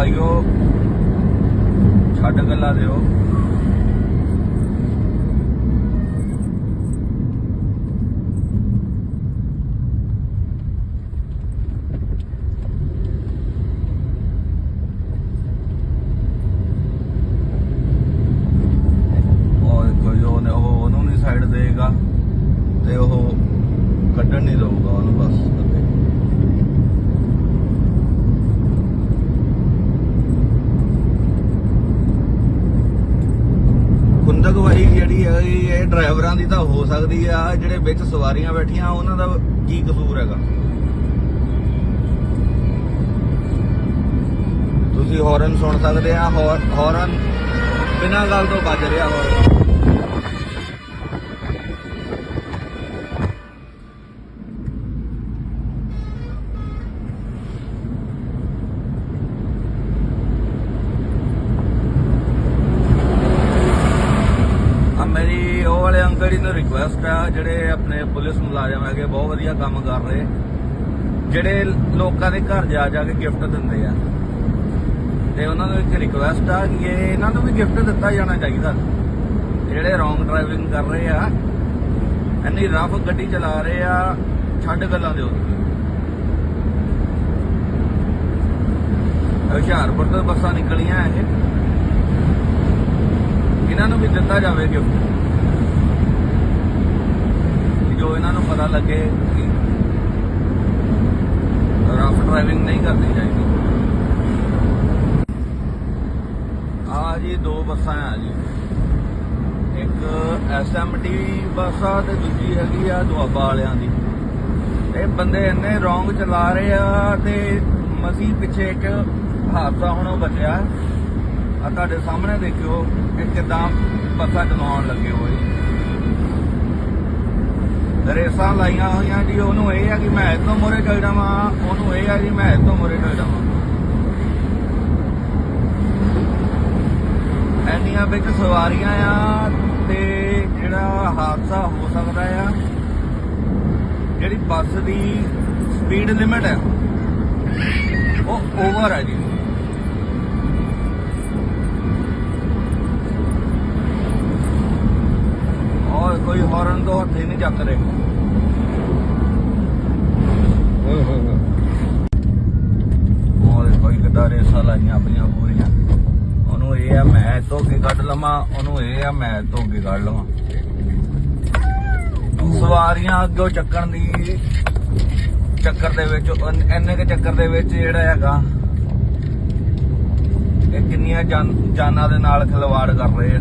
ਭਾਈਓ ਛੱਡ ਗੱਲਾਂ ਦਿਓ। ਉਹਨੂੰ ਨਹੀਂ ਸਾਈਡ ਦੇਗਾ ਤੇ ਉਹ ਕੱਢਣ ਨਹੀਂ ਦਊਗਾ ਉਹਨੂੰ ਬਸ। ਅੱਗੇ ਖੁੰਦਕਵਾਈ ਜਿਹੜੀ ਹੈ ਇਹ ਡਰਾਈਵਰਾਂ ਦੀ ਤਾਂ ਹੋ ਸਕਦੀ ਆ। ਜਿਹੜੇ ਵਿੱਚ ਸਵਾਰੀਆਂ ਬੈਠੀਆਂ, ਉਹਨਾਂ ਦਾ ਕੀ ਕਸੂਰ ਹੈਗਾ? ਤੁਸੀਂ ਹੌਰਨ ਸੁਣ ਸਕਦੇ ਆ ਹੌਰ- ਹੌਰਨ ਬਿਨਾਂ ਗੱਲ ਤੋਂ ਵੱਜ ਰਿਹਾ ਹੌਰਨ ਆ ਮੇਰੀ ਉਹ ਨੂੰ ਰਿਕੁਐਸਟ ਆ, ਜਿਹੜੇ ਆਪਣੇ ਪੁਲਿਸ ਮੁਲਾਜ਼ਮ ਹੈਗੇ, ਬਹੁਤ ਵਧੀਆ ਕੰਮ ਕਰ ਰਹੇ। ਜਿਹੜੇ ਲੋਕਾਂ ਦੇ ਘਰ ਜਾ ਜਾ ਕੇ ਗਿਫਟ ਦਿੰਦੇ ਆ। ਤੇ ਉਹਨਾਂ ਨੂੰ ਇੱਕ ਰਿਕੁਐਸਟ ਆ ਕਿ ਇਹਨਾਂ ਨੂੰ ਵੀ ਗਿਫਟ ਦਿੱਤਾ ਜਾਣਾ ਚਾਹੀਦਾ। ਜਿਹੜੇ ਰੋਂਗ ਡਰਾਈਵਿੰਗ ਕਰ ਰਹੇ ਆ, ਇੰਨੀ ਰਫ ਗੱਡੀ ਚਲਾ ਰਹੇ ਆ, ਛੱਡ ਗੱਲਾਂ ਦਿਓ। ਹੁਸ਼ਿਆਰਪੁਰ ਤੋਂ ਬੱਸਾਂ ਨਿਕਲੀਆਂ ਇਹ। ਇਹਨਾਂ ਨੂੰ ਵੀ ਦਿੱਤਾ ਜਾਵੇ ਗਿਫਟ ਜੋ ਇਹਨਾਂ ਨੂੰ ਲੱਗੇ ਕਿ ਰਫ ਡਰਾਈਵਿੰਗ ਨਹੀਂ ਕਰਨੀ ਚਾਹੀਦੀ। ਆ ਜੀ ਦੋ ਬੱਸਾਂ ਆ ਜੀ। ਇੱਕ ਐਸਐਮਟੀ ਬੱਸ ਆ ਤੇ ਦੂਜੀ ਹੈਗੀ ਆ ਦੁਆਬਾ ਵਾਲਿਆਂ ਦੀ। ਇਹ ਬੰਦੇ ਇੰਨੇ ਰੋਂਗ ਚਲਾ ਰਹੇ ਆ ਤੇ ਮਸੀ ਪਿੱਛੇ ਇੱਕ ਹਾਦਸਾ ਹੁਣ ਬਚਿਆ। ਆ ਤੁਹਾਡੇ ਸਾਹਮਣੇ ਦੇਖਿਓ ਕਿ ਕਿਦਾਂ ਬੱਸਾਂ ਚਲਾਉਣ ਲੱਗੇ ਹੋਏ। ਰੇਸਾਂ ਲਾਈਆਂ ਹੋਈਆਂ ਜੀ, ਉਹਨੂੰ ਇਹ ਆ ਕਿ ਮੈਂ ਇੱਥੋਂ ਮੋਰੇ ਚੱਲ ਜਾਵਾਂ, ਉਹਨੂੰ ਇਹ ਆ ਕਿ ਮੈਂ ਇੱਥੋਂ ਮੋਰੇ ਚੱਲ ਜਾਵਾਂ। ਐਨੀਆਂ ਵਿੱਚ ਸਵਾਰੀਆਂ ਆ ਤੇ ਜਿਹੜਾ ਹਾਦਸਾ ਹੋ ਸਕਦਾ ਆ, ਜਿਹੜੀ ਬੱਸ ਦੀ ਸਪੀਡ ਲਿਮਟ ਹੈ ਉਹ ਓਵਰ ਹੈ ਜੀ। ਔਰ ਕੋਈ ਹੌਰਨ ਤੋਂ ਹੱਥੇ ਨਹੀਂ ਚੱਕ ਰਹੇ। ਓਏ ਹੋਏ ਹੋਏ। ਔਰ ਕੋਈ ਕਿਦਾਂ ਰੇਸਾਂ ਲਾਈਆਂ ਆਪਣੀਆਂ ਪੂਰੀਆਂ। ਉਹਨੂੰ ਇਹ ਆ ਮੈਂ ਧੋ ਕੇ ਕੱਢ ਲਵਾਂ ਉਹਨੂੰ ਇਹ ਆ ਮੈਂ ਧੋ ਕੇ ਕੱਢ ਲਵਾਂ। ਸਵਾਰੀਆਂ ਅੱਗੋਂ ਚੱਕਣ ਦੀ ਚੱਕਰ ਦੇ ਵਿੱਚ ਇੰਨੇ ਕੇ ਚੱਕਰ ਦੇ ਵਿੱਚ ਜਿਹੜਾ ਹੈਗਾ ਇਹ ਕਿੰਨੀਆਂ ਜਾਨ- ਜਾਨਾਂ ਦੇ ਨਾਲ ਖਿਲਵਾੜ ਕਰ ਰਹੇ ਆ।